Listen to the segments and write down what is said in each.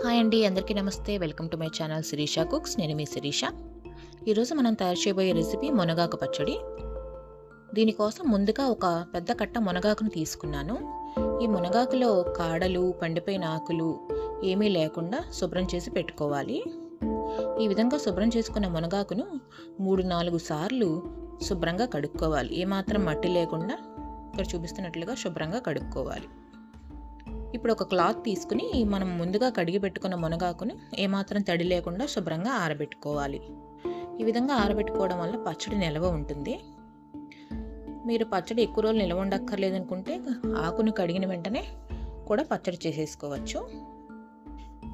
Hi అండి అందరికీ నమస్తే. Welcome to my channel Shirisha cooks. నేను మీ శిరీష. ఈరోజు మనం తయారు చేయబోయే రెసిపీ మునగాకు పచ్చడి. దీనికోసం ముందుగా ఒక పెద్ద కట్ట మునగాకును తీసుకున్నాను. ఈ మునగాకులో కాడలు పండిపోయిన ఆకులు ఏమీ లేకుండా శుభ్రం చేసి పెట్టుకోవాలి. ఈ విధంగా శుభ్రం చేసుకున్న మునగాకును మూడు నాలుగు సార్లు శుభ్రంగా కడుక్కోవాలి. ఏమాత్రం మట్టి లేకుండా ఇక్కడ చూపిస్తున్నట్లుగా శుభ్రంగా కడుక్కోవాలి. ఇప్పుడు ఒక క్లాత్ తీసుకుని మనం ముందుగా కడిగి పెట్టుకున్న మునగాకుని ఏమాత్రం తడి లేకుండా శుభ్రంగా ఆరబెట్టుకోవాలి. ఈ విధంగా ఆరబెట్టుకోవడం వల్ల పచ్చడి నిల్వ ఉంటుంది. మీరు పచ్చడి ఎక్కువ రోజులు నిల్వ ఉండక్కర్లేదు అనుకుంటే ఆకును కడిగిన వెంటనే కూడా పచ్చడి చేసేసుకోవచ్చు.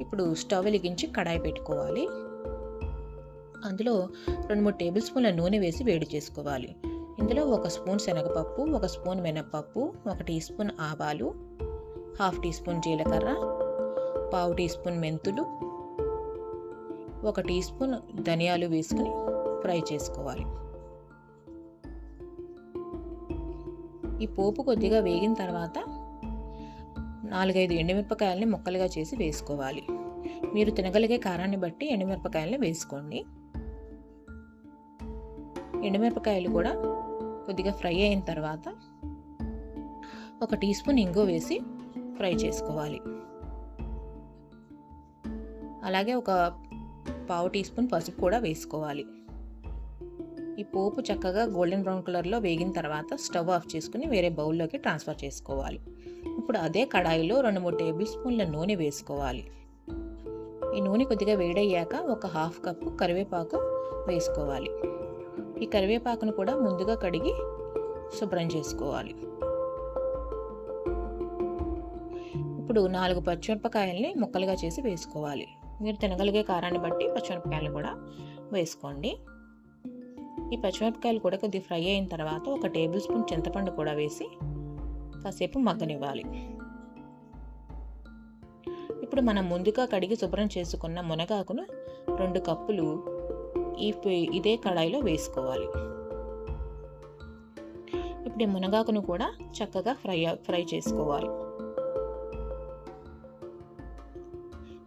ఇప్పుడు స్టవ్ వెలిగించి కడాయి పెట్టుకోవాలి. అందులో రెండు మూడు టేబుల్ స్పూన్ల నూనె వేసి వేడి చేసుకోవాలి. ఇందులో ఒక స్పూన్ శనగపప్పు ఒక స్పూన్ మినప్పప్పు ఒక టీ స్పూన్ ఆవాలు హాఫ్ టీ స్పూన్ జీలకర్ర పావు టీ స్పూన్ మెంతులు ఒక టీ స్పూన్ ధనియాలు వేసుకుని ఫ్రై చేసుకోవాలి. ఈ పోపు కొద్దిగా వేగిన తర్వాత నాలుగైదు ఎండుమిరపకాయలని ముక్కలుగా చేసి వేసుకోవాలి. మీరు తినగలిగే కారాన్ని బట్టి ఎండుమిరపకాయలని వేసుకోండి. ఎండుమిరపకాయలు కూడా కొద్దిగా ఫ్రై అయిన తర్వాత ఒక టీ స్పూన్ ఇంగు వేసి ఫ్రై చేసుకోవాలి. అలాగే ఒక పావు టీ స్పూన్ పసుపు కూడా వేసుకోవాలి. ఈ పోపు చక్కగా గోల్డెన్ బ్రౌన్ కలర్లో వేగిన తర్వాత స్టవ్ ఆఫ్ చేసుకుని వేరే బౌల్లోకి ట్రాన్స్ఫర్ చేసుకోవాలి. ఇప్పుడు అదే కడాయిలో రెండు మూడు టేబుల్ స్పూన్ల నూనె వేసుకోవాలి. ఈ నూనె కొద్దిగా వేడయ్యాక ఒక హాఫ్ కప్పు కరివేపాకు వేసుకోవాలి. ఈ కరివేపాకును కూడా ముందుగా కడిగి శుభ్రం చేసుకోవాలి. ఇప్పుడు నాలుగు పచ్చిమిరపకాయల్ని ముక్కలుగా చేసి వేసుకోవాలి. మీరు తినగలిగే కారాన్ని బట్టి పచ్చిమిరపకాయలు కూడా వేసుకోండి. ఈ పచ్చిమిరపకాయలు కూడా కొద్దిగా ఫ్రై అయిన తర్వాత ఒక టేబుల్ స్పూన్ చింతపండు కూడా వేసి కాసేపు మగ్గనివ్వాలి. ఇప్పుడు మనం ముందుగా కడిగి శుభ్రం చేసుకున్న మునగాకును రెండు కప్పులు ఈ ఇదే కడాయిలో వేసుకోవాలి. ఇప్పుడు ఈ మునగాకును కూడా చక్కగా ఫ్రై ఫ్రై చేసుకోవాలి.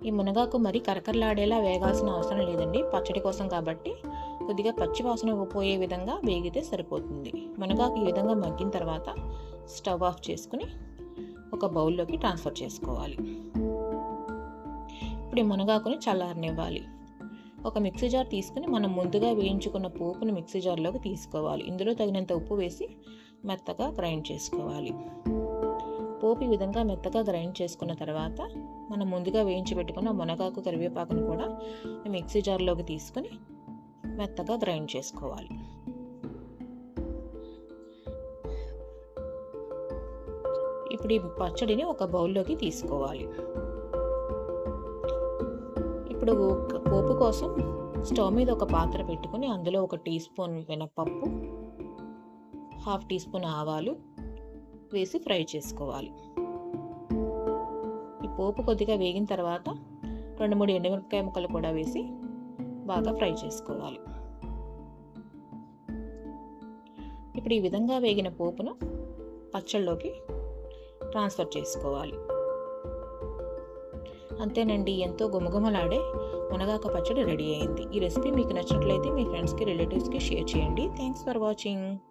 ఈ మునగాకు మరి కరకరలాడేలా వేగాల్సిన అవసరం లేదండి. పచ్చడి కోసం కాబట్టి కొద్దిగా పచ్చి వాసన పోయే విధంగా వేగితే సరిపోతుంది. మునగాకు ఈ విధంగా మగ్గిన తర్వాత స్టవ్ ఆఫ్ చేసుకుని ఒక బౌల్లోకి ట్రాన్స్ఫర్ చేసుకోవాలి. ఇప్పుడు ఈ మునగాకుని చల్లారనివ్వాలి. ఒక మిక్సీ జార్ తీసుకుని మనం ముందుగా వేయించుకున్న పోపును మిక్సీ జార్లోకి తీసుకోవాలి. ఇందులో తగినంత ఉప్పు వేసి మెత్తగా గ్రైండ్ చేసుకోవాలి. పోపు ఈ విధంగా మెత్తగా గ్రైండ్ చేసుకున్న తర్వాత మనం ముందుగా వేయించి పెట్టుకున్న మునగాకు కరివేపాకును కూడా మిక్సీ జార్లోకి తీసుకుని మెత్తగా గ్రైండ్ చేసుకోవాలి. ఇప్పుడు ఈ పచ్చడిని ఒక బౌల్లోకి తీసుకోవాలి. ఇప్పుడు పోపు కోసం స్టవ్ మీద ఒక పాత్ర పెట్టుకుని అందులో ఒక టీ స్పూన్ మినప్పప్పు హాఫ్ టీ స్పూన్ ఆవాలు వేసి ఫ్రై చేసుకోవాలి. ఈ పోపు కొద్దిగా వేగిన తర్వాత రెండు మూడు ఎండుమిరపకాయ ముక్కలు కూడా వేసి బాగా ఫ్రై చేసుకోవాలి. ఇప్పుడు ఈ విధంగా వేగిన పోపును పచ్చళ్ళలోకి ట్రాన్స్ఫర్ చేసుకోవాలి. అంతేనండి ఎంతో గుమగుమలాడే మునగాక పచ్చడి రెడీ అయింది. ఈ రెసిపీ మీకు నచ్చినట్లయితే మీ ఫ్రెండ్స్కి రిలేటివ్స్కి షేర్ చేయండి. Thanks for watching.